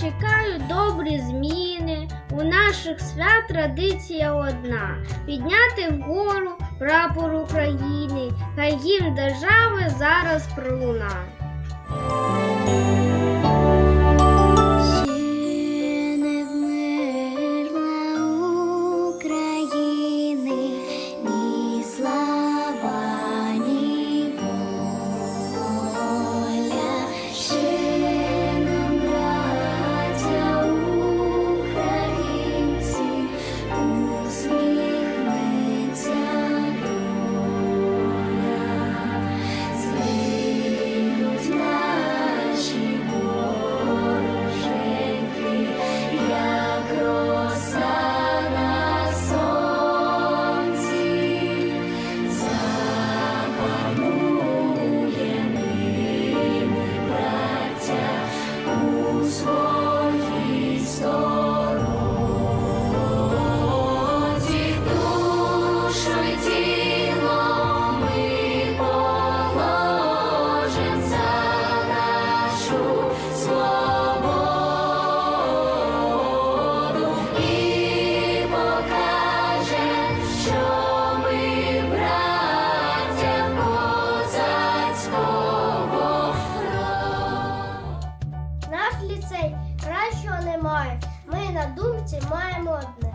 Чекають добрі зміни. У наших свят традиція одна підняти вгору прапор України, хай їм держави зараз пролуна. На думці маємо одне.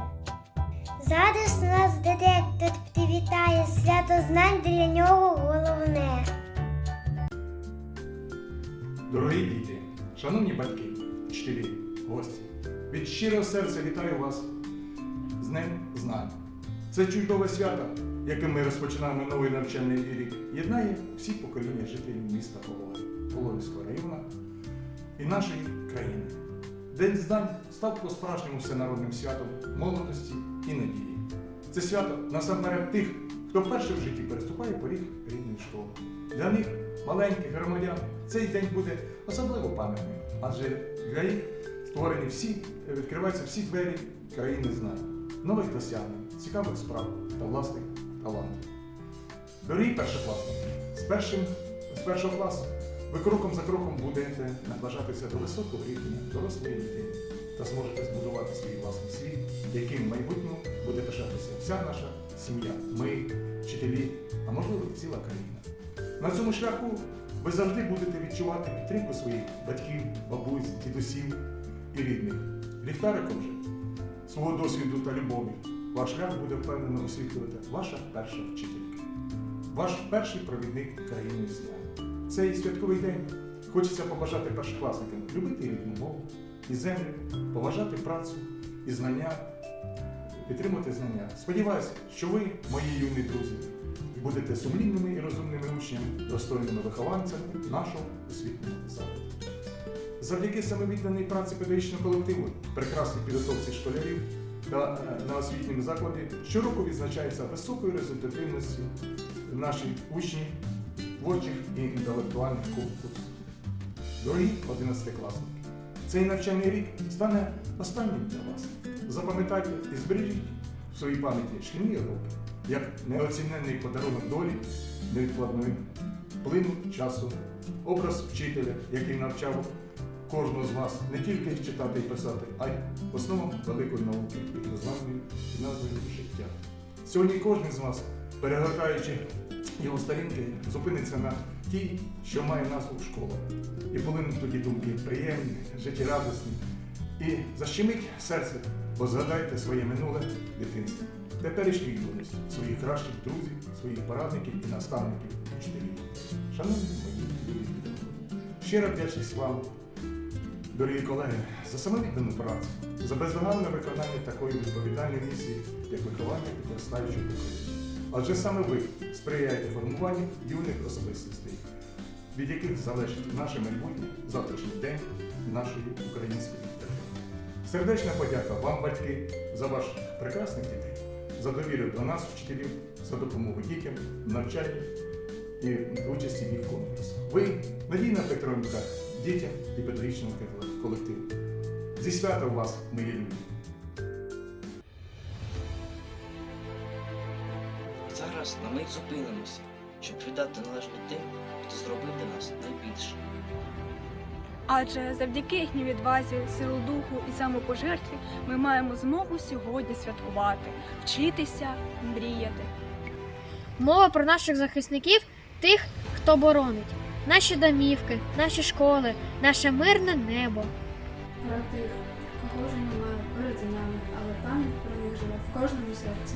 Зараз нас директор привітає свято знань для нього головне. Дорогі діти, шановні батьки, вчителі, гості, від щирого серця вітаю вас з Днем Знань. Це чудове свято, яким ми розпочинаємо новий навчальний рік, єднає всі покоління жителів міста Полови, Половського району і нашої країни. День знань став по-справжньому всенародним святом молодості і надії. Це свято насамперед тих, хто вперше в житті переступає поріг рідної школи. Для них, маленьких громадян, цей день буде особливо пам'ятним, адже для їх створені всі, відкриваються всі двері країни знань, нових досягнень, цікавих справ та власних талантів. Дорогі першокласники, з, першим, з першого класу ви кроком за кроком будете наближатися до високого рівня дорослої дитини та зможете збудувати свій власний світ, яким в майбутньому буде пишатися вся наша сім'я, ми, вчителі, а можливо ціла країна. На цьому шляху ви завжди будете відчувати підтримку своїх батьків, бабусь, дідусів і рідних. Ліхтариком же свого досвіду та любові ваш шлях буде впевнено освітлювати ваша перша вчителька, ваш перший провідник країни знань. Цей святковий день хочеться побажати першокласникам любити рідну мову і землю, поважати працю і знання, підтримувати знання. Сподіваюся, що ви, мої юні друзі, будете сумлінними і розумними учнями, достойними вихованцями нашого освітнього закладу. Завдяки самовідданій праці педагогічного колективу, прекрасній підготовці школярів та е, на освітньому закладі щороку відзначається високою результативністю наших учнів, творчих і інтелектуальних конкурсів. Дорогі 11-класники, цей навчальний рік стане останнім для вас. Запам'ятайте і збережіть в своїй пам'яті шкільні роки, як неоціненний подарунок долі, невідкладної плину часу, образ вчителя, який навчав кожного з вас не тільки читати і писати, а й основам великої науки під назвою життя. Сьогодні кожен з вас, перегортаючи його сторінки, зупиниться на тій, що має назву школа. І полинуть тоді думки приємні, життєрадісні. І защемить серце, бо згадайте своє минуле дитинство, теперішню юність, своїх кращих друзів, своїх порадників і наставників вчителів. Шановні мої любі діти, щира вдячність вам, дорогі колеги, за самовіддану працю, за бездоганне виконання такої відповідальної місії, як виховання підростаючого покоління. Адже саме ви сприяєте формуванню юних особистостей, від яких залежить наше майбутнє, завтрашній день нашої української держави. Сердечна подяка вам, батьки, за ваших прекрасних дітей, за довіру до нас, вчителів, за допомогу дітям, навчанні і участі в їх конкурсах. Ви надійна підтримка дітям і педагогічному колективу. Зі святом вас, мої люди! На мить зупинимося щоб віддати належне тим, хто зробив для нас найбільше. Адже завдяки їхній відвазі, силу духу і самопожертві ми маємо змогу сьогодні святкувати, вчитися, мріяти. Мова про наших захисників, тих, хто боронить, наші домівки, наші школи, наше мирне небо. про тих, кого вже немає перед нами, але пам'ять про них живе в кожному серці.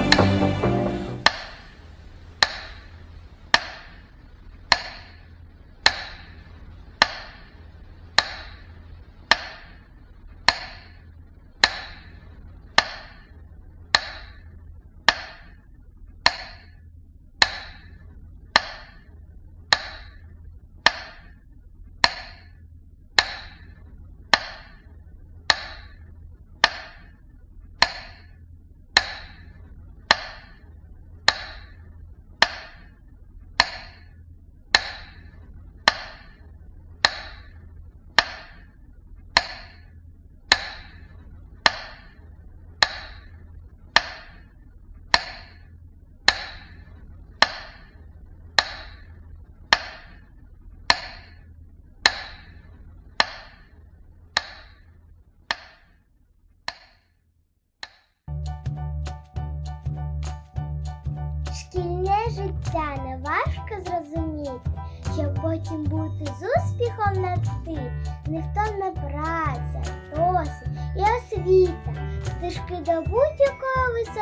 Життя не важко зрозуміти, щоб потім бути з успіхом на ти. Невтомна праця, досвід і освіта, стежки до будь-якого висоти.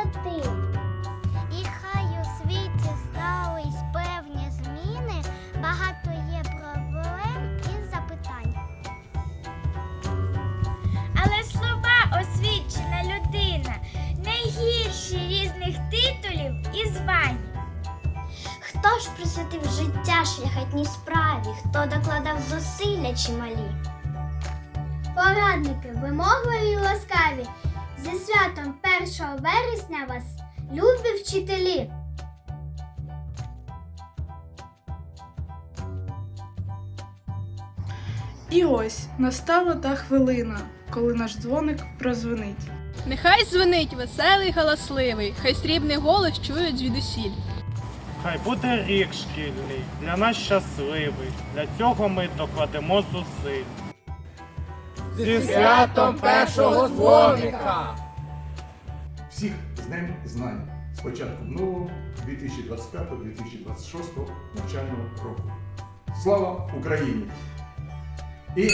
Хто ж присвятив життя шляхетній справі, хто докладав зусилля чималі? Порадники, вимогливі й ласкаві. Зі святом 1 вересня вас, любі вчителі! І ось настала та хвилина, коли наш дзвоник прозвонить. Нехай дзвонить веселий, галасливий, хай срібний голос чують звідусіль. Хай буде рік шкільний, для нас щасливий. Для цього ми докладемо зусиль. Зі святом першого дзвоника! Всіх з Днем знань з початком нового 2025-2026 навчального року. Слава Україні! І